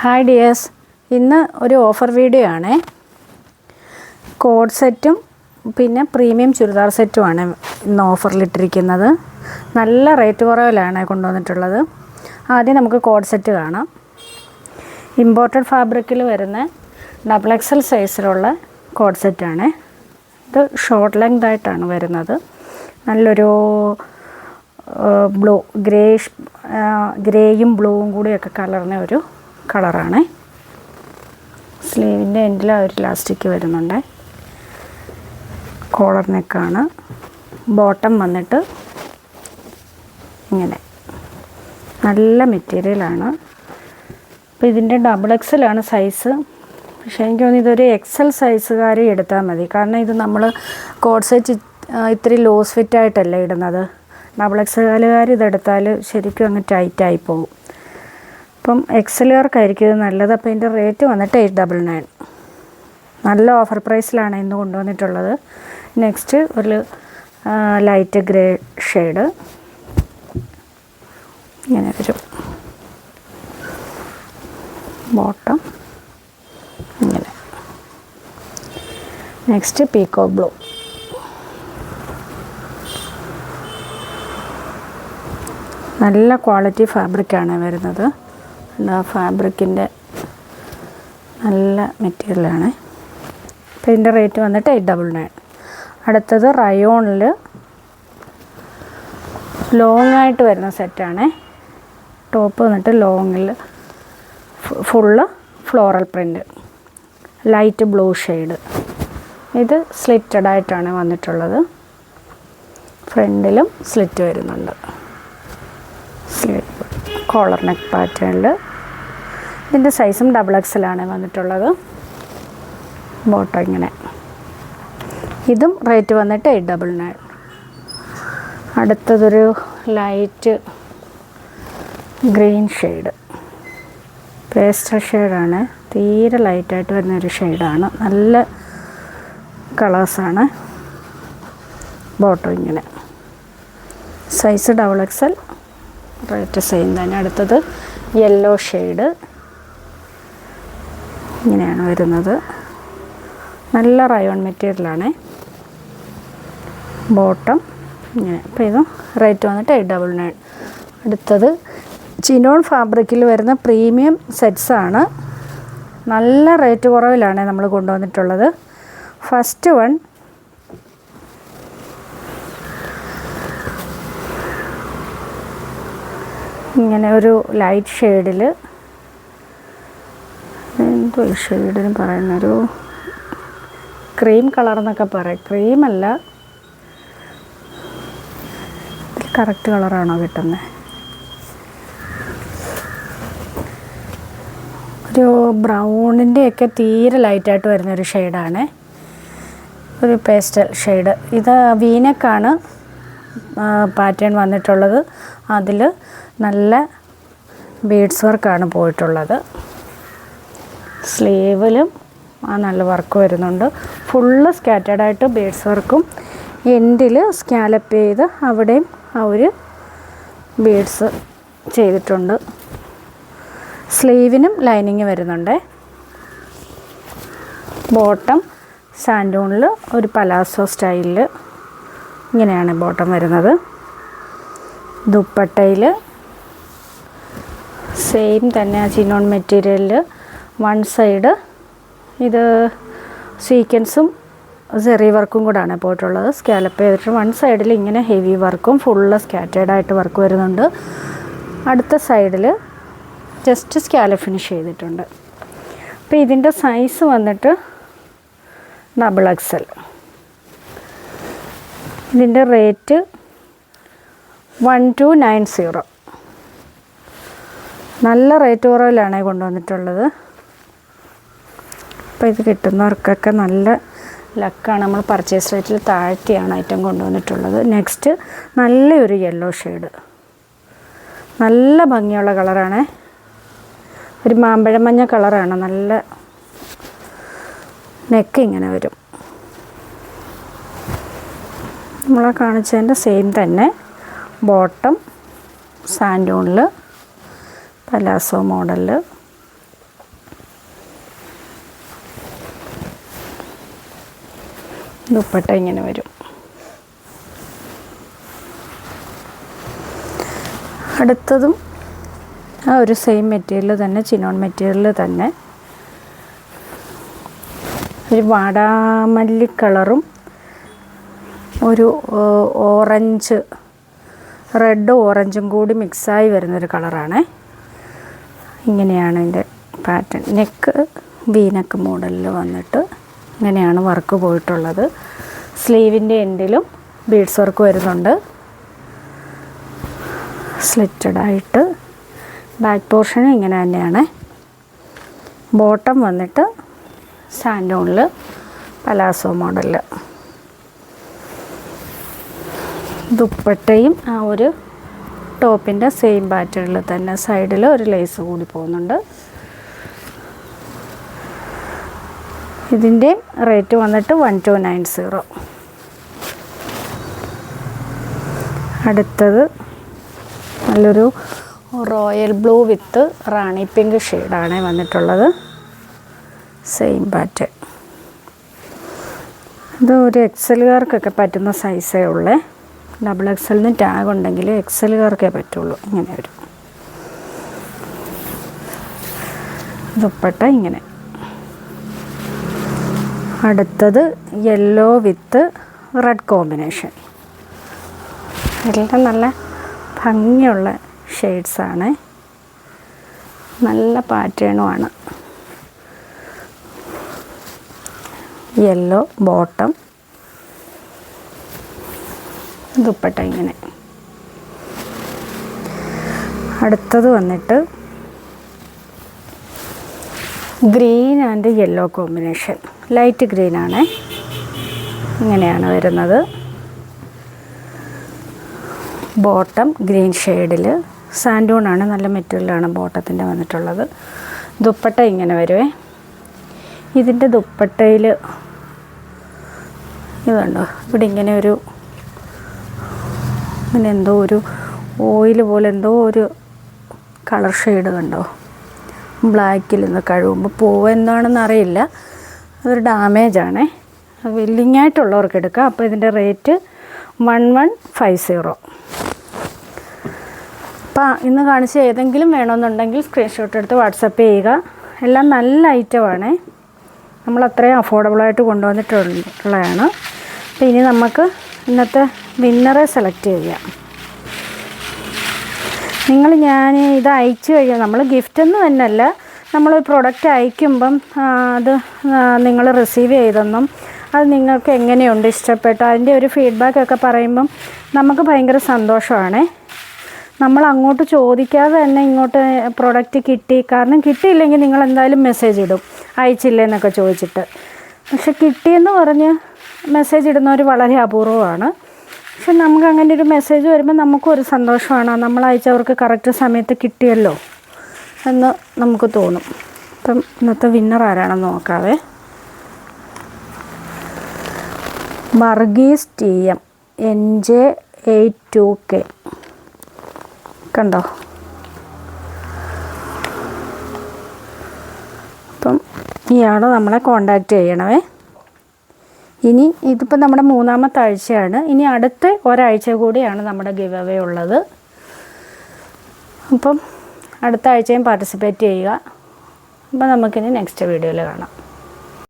Hi dears ഇന്ന് ഒരു offer video ആണേ. കോഡ് സെറ്റും പിന്നെ പ്രീമിയം ചുരിദാർ സെറ്റുമാണ് ഇന്ന് ഓഫറിലിട്ടിരിക്കുന്നത് നല്ല റേറ്റ് കുറവിലാണ് കൊണ്ടുവന്നിട്ടുള്ളത്. ആദ്യം നമുക്ക് കോഡ് സെറ്റ് കാണാം. ഇമ്പോർട്ടഡ് ഫാബ്രിക്കിൽ വരുന്ന ഡബിൾ എക്സൽ സൈസിലുള്ള കോഡ് സെറ്റാണ് ഇത് ഷോർട്ട് ലെങ്ത് ആയിട്ടാണ് വരുന്നത്. നല്ലൊരു ബ്ലൂ ഗ്രേ ഗ്രേയും ബ്ലൂവും കൂടിയൊക്കെ കലർന്ന ഒരു കളറാണ്. സ്ലീവിന്റെ എൻഡിൽ ഒരു ഇലാസ്റ്റിക് വരുന്നുണ്ട്. കോളർ നെക്കാണ്. ബോട്ടം വന്നിട്ട് ഇങ്ങനെ. നല്ല മെറ്റീരിയലാണ് അപ്പോൾ ഇതിന്റെ ഡബിൾ എക്സലാണ് സൈസ്. പക്ഷേ എനിക്ക് തോന്നുന്നു ഇതൊരു എക്സൽ സൈസുകാർ എടുത്താൽ മതി. കാരണം ഇത് നമ്മൾ കോഡ് സെറ്റ് ഇത്തിരി ലോസ് ഫിറ്റ് ആയിട്ടല്ല ഇടുന്നത്. ഡബിൾ എക്സലുകാർ ഇതെടുത്താൽ ശരിക്കും അങ്ങ് ടൈറ്റായി പോകും അപ്പം എക്സലുകാർക്കായിരിക്കും ഇത് നല്ലത്. അപ്പോൾ ഇതിന്റെ റേറ്റ് വന്നിട്ട് എയ്റ്റ് ഡബിൾ നയൻ. നല്ല ഓഫർ പ്രൈസിലാണ് ഇന്ന് കൊണ്ടുവന്നിട്ടുള്ളത്. നെക്സ്റ്റ് ഒരു ലൈറ്റ് ഗ്രേ ഷെയ്ഡ്. ഇങ്ങനെ വരും ബോട്ടം. ഇങ്ങനെ. Next peacock blue. നല്ല ക്വാളിറ്റി ഫാബ്രിക്കാണ് വരുന്നത്. ഫാബ്രിക്കിന്റെ നല്ല മെറ്റീരിയലാണ്. അപ്പോൾ ഇതിന്റെ റേറ്റ് വന്നിട്ട് എയ്റ്റ് ഡബിൾ നയൻ. അടുത്തത് റയോണിൽ ലോങ് ആയിട്ട് വരുന്ന സെറ്റാണ് ടോപ്പ് വന്നിട്ട് ലോങ്ങിൽ full floral print light blue shade ഇത് സ്ലിറ്റഡ് ആയിട്ടാണ് വന്നിട്ടുള്ളത്. ഫ്രണ്ടിലും സ്ലിറ്റ് വരുന്നുണ്ട്. സ്ലിറ്റ് കോളർ നെക്ക് പാറ്റേണിൽ ഇതിന്റെ സൈസും ഡബിൾ എക്സലാണ് വന്നിട്ടുള്ളത്. ബോട്ടോ ഇങ്ങനെ. ഇതും റേറ്റ് വന്നിട്ട് എയ്റ്റ് ഡബിൾ നയൻ അടുത്തതൊരു ലൈറ്റ് ഗ്രീൻ ഷെയ്ഡ് പേസ്റ്റർ ഷെയ്ഡാണ് തീരെ ലൈറ്റായിട്ട് വരുന്നൊരു ഷെയ്ഡാണ് നല്ല കളേഴ്സാണ് ബോട്ടോ ഇങ്ങനെ. Size double XL rate same തന്നെ. അടുത്തത് യെല്ലോ ഷെയ്ഡ് ഇങ്ങനെയാണ് വരുന്നത്. നല്ല റയോൺ മെറ്റീരിയലാണ് ബോട്ടം ഇങ്ങനെ. അപ്പോൾ ഇത് റേറ്റ് വന്നിട്ട് എയ്റ്റ് ഡബിൾ നയൻ അടുത്തത് ചിനോൺ ഫാബ്രിക്കിൽ വരുന്ന പ്രീമിയം സെറ്റ്സാണ് നല്ല റേറ്റ് കുറവിലാണ് നമ്മൾ കൊണ്ടുവന്നിട്ടുള്ളത്. ഫസ്റ്റ് വൺ ഇങ്ങനെ ഒരു ലൈറ്റ് ഷെയ്ഡിൽ എന്തോ ഷെയ്ഡിന് പറയുന്നൊരു ക്രീം കളർ എന്നൊക്കെ പറയാം. ക്രീമല്ല ഇതിൽ കറക്റ്റ് കളറാണോ കിട്ടുന്നത് ഒരു ബ്രൗണിന്റെയൊക്കെ തീരെ ലൈറ്റായിട്ട് വരുന്നൊരു ഷെയ്ഡാണ് ഒരു പേസ്റ്റൽ ഷെയ്ഡ് ഇത് വീനക്കാണ് പാറ്റേൺ വന്നിട്ടുള്ളത്. അതിൽ നല്ല ബീഡ്സ് വർക്കാണ് പോയിട്ടുള്ളത്. സ്ലീവിലും ആ നല്ല വർക്ക് വരുന്നുണ്ട്. ഫുള്ള് സ്കാറ്റേഡായിട്ട് ബേഡ്സ് വർക്കും. എൻഡിൽ സ്കാലപ്പ് ചെയ്ത് അവിടെയും ആ ഒരു ബീഡ്സ് ചെയ്തിട്ടുണ്ട്. സ്ലീവിനും ലൈനിങ് വരുന്നുണ്ട്. ബോട്ടം സാൻഡൂണിൽ ഒരു പലാസോ സ്റ്റൈലിൽ ഇങ്ങനെയാണ് ബോട്ടം വരുന്നത്. ദുപ്പട്ടയിൽ സെയിം തന്നെ ആ ചിനോൺ മെറ്റീരിയലിൽ വൺ സൈഡ് ഇത് സീക്വൻസും സെറി വർക്കും കൂടാണ് പോയിട്ടുള്ളത്. സ്കാലപ്പ് ചെയ്തിട്ട് വൺ സൈഡിൽ ഇങ്ങനെ ഹെവി വർക്കും ഫുള്ള് സ്കാറ്റേഡ് ആയിട്ട് വർക്ക് വരുന്നുണ്ട്. അടുത്ത സൈഡിൽ ജസ്റ്റ് സ്കാല ഫിനിഷ് ചെയ്തിട്ടുണ്ട്. അപ്പോൾ ഇതിന്റെ സൈസ് വന്നിട്ട് ഡബിൾ എക്സൽ. ഇതിന്റെ rate one two nine zero. നല്ല റേറ്റ് കുറവിലാണ് കൊണ്ടുവന്നിട്ടുള്ളത്. അപ്പോൾ ഇത് കിട്ടുന്നവർക്കൊക്കെ നല്ല ലക്കാണ് നമ്മൾ പർച്ചേസ് റേറ്റിൽ താഴ്ത്തിയാണ് ഐറ്റം കൊണ്ടുവന്നിട്ടുള്ളത്. നെക്സ്റ്റ് നല്ലൊരു യെല്ലോ ഷെയ്ഡ് നല്ല ഭംഗിയുള്ള കളറാണ് ഒരു മാമ്പഴം മഞ്ഞ കളറാണ് നല്ല നെക്ക് ഇങ്ങനെ വരും. നമ്മളെ കാണിച്ചതിന്റെ സെയിം തന്നെ. ബോട്ടം സാൻഡൂണിൽ പലാസോ മോഡലിൽ ദുപ്പട്ട ഇങ്ങനെ വരും. അടുത്തതും ആ ഒരു സെയിം മെറ്റീരിയൽ തന്നെ ചിനോൺ മെറ്റീരിയൽ തന്നെ. ഒരു വാടാമല്ലി കളറും ഒരു ഓറഞ്ച് റെഡ് ഓറഞ്ചും കൂടി മിക്സായി വരുന്നൊരു കളറാണ് ഇങ്ങനെയാണ് ഇതിന്റെ പാറ്റേൺ നെക്ക് വീനക്ക് മോഡലിൽ വന്നിട്ട് ഇങ്ങനെയാണ് വർക്ക് പോയിട്ടുള്ളത്. സ്ലീവിന്റെ എൻഡിലും ബീഡ്സ് വർക്ക് വരുന്നുണ്ട്. സ്ലിറ്റഡ് ആയിട്ട്. ബാക്ക് പോർഷനും ഇങ്ങനെ തന്നെയാണ്. ബോട്ടം വന്നിട്ട് സാൻഡോണിൽ പലാസോ മോഡലിൽ ദുപ്പട്ടയും ആ ഒരു ടോപ്പിന്റെ സെയിം പാറ്റേണിൽ തന്നെ സൈഡിൽ ഒരു ലേസ് കൂടി പോകുന്നുണ്ട്. ഇതിന്റെയും റേറ്റ് വന്നിട്ട് വൺ ടു നയൻ സീറോ അടുത്തത് നല്ലൊരു royal blue with rani pink ഷെയ്ഡാണ് വന്നിട്ടുള്ളത്. സെയിം പാറ്റേൺ ഇത് ഒരു എക്സലുകാർക്കൊക്കെ പറ്റുന്ന സൈസേ ഉള്ളേ. ഡബിൾ എക്സലിന് ടാഗ് ഉണ്ടെങ്കിൽ എക്സലുകാർക്കേ പറ്റുള്ളൂ. ഇങ്ങനെ വരും. ദുപ്പട്ട ഇങ്ങനെ. അടുത്തത് യെല്ലോ വിത്ത് റെഡ് കോമ്പിനേഷൻ എല്ലാം നല്ല ഭംഗിയുള്ള ഷെയ്ഡ്സാണ് നല്ല പാറ്റേണുമാണ് യെല്ലോ ബോട്ടം ദുപ്പട്ട ഇങ്ങനെ. അടുത്തത് വന്നിട്ട് green and yellow combination light green ആണ്. ഇങ്ങനെയാണ് വരുന്നത്. ബോട്ടം ഗ്രീൻ ഷെയ്ഡിൽ സാൻഡൂണാണ് നല്ല മെറ്റീരിയലാണ് ബോട്ടത്തിന്റെ വന്നിട്ടുള്ളത്. ദുപ്പട്ട ഇങ്ങനെ വരുവേ. ഇതിന്റെ ദുപ്പട്ടയിൽ ഇതുണ്ടോ ഇവിടെ ഇങ്ങനെ ഒരു ഇങ്ങനെ എന്തോ ഒരു ഓയിൽ പോലെ എന്തോ ഒരു കളർ ഷെയ്ഡ് കണ്ടോ? ബ്ലാക്കിൽ നിന്ന് കഴുകുമ്പോൾ പോവുക എന്താണെന്ന് അറിയില്ല. അതൊരു ഡാമേജാണേ വില്ലിങ് ആയിട്ടുള്ളവർക്ക് എടുക്കാം. അപ്പോൾ ഇതിന്റെ rate one one five zero അപ്പോൾ ഇന്ന് കാണിച്ച ഏതെങ്കിലും വേണമെന്നുണ്ടെങ്കിൽ സ്ക്രീൻഷോട്ട് എടുത്ത് വാട്സപ്പ് ചെയ്യുക. എല്ലാം നല്ല ഐറ്റമാണേ നമ്മൾ അത്രയും അഫോർഡബിളായിട്ട് കൊണ്ടുവന്നിട്ടുള്ളതാണ്. അപ്പോൾ ഇനി നമുക്ക് ഇന്നത്തെ വിന്നറെ സെലക്ട് ചെയ്യാം. നിങ്ങൾ ഞാൻ ഇത് അയച്ചു കഴിഞ്ഞാൽ നമ്മൾ ഗിഫ്റ്റ് ഒന്നും തന്നെയല്ല നമ്മൾ പ്രൊഡക്റ്റ് അയക്കുമ്പം അത് നിങ്ങൾ റിസീവ് ചെയ്തെന്നും അത് നിങ്ങൾക്ക് എങ്ങനെയുണ്ട് ഇഷ്ടപ്പെട്ടു അതിന്റെ ഒരു ഫീഡ്ബാക്ക് ഒക്കെ പറയുമ്പം നമുക്ക് ഭയങ്കര സന്തോഷമാണ്. നമ്മൾ അങ്ങോട്ട് ചോദിക്കാതെ തന്നെ ഇങ്ങോട്ട് പ്രൊഡക്റ്റ് കിട്ടി കാരണം കിട്ടിയില്ലെങ്കിൽ നിങ്ങൾ എന്തായാലും മെസ്സേജ് ഇടും അയച്ചില്ലേ എന്നൊക്കെ ചോദിച്ചിട്ട്. പക്ഷെ കിട്ടിയെന്ന് പറഞ്ഞ് മെസ്സേജ് ഇടുന്നവർ വളരെ അപൂർവമാണ്. പക്ഷെ നമുക്ക് അങ്ങനെ ഒരു മെസ്സേജ് വരുമ്പോൾ നമുക്കും ഒരു സന്തോഷമാണ്. നമ്മൾ അയച്ചവർക്ക് കറക്റ്റ് സമയത്ത് കിട്ടിയല്ലോ എന്ന് നമുക്ക് തോന്നും. അപ്പം ഇന്നത്തെ വിന്നർ ആരാണെന്ന് നോക്കാവേ. Varghese T M N J eight two K. കണ്ടോ? അപ്പം ഇയാൾ നമ്മളെ കോണ്ടാക്റ്റ് ചെയ്യണമേ ഇനി ഇതിപ്പോൾ നമ്മുടെ മൂന്നാമത്തെ ആഴ്ചയാണ്. ഇനി അടുത്ത ഒരാഴ്ച കൂടിയാണ് നമ്മുടെ ഗിവ് അവേ ഉള്ളത്. അപ്പം അടുത്ത ആഴ്ചയും പാർട്ടിസിപ്പേറ്റ് ചെയ്യുക. അപ്പോൾ നമുക്കിനി നെക്സ്റ്റ് വീഡിയോയിൽ കാണാം.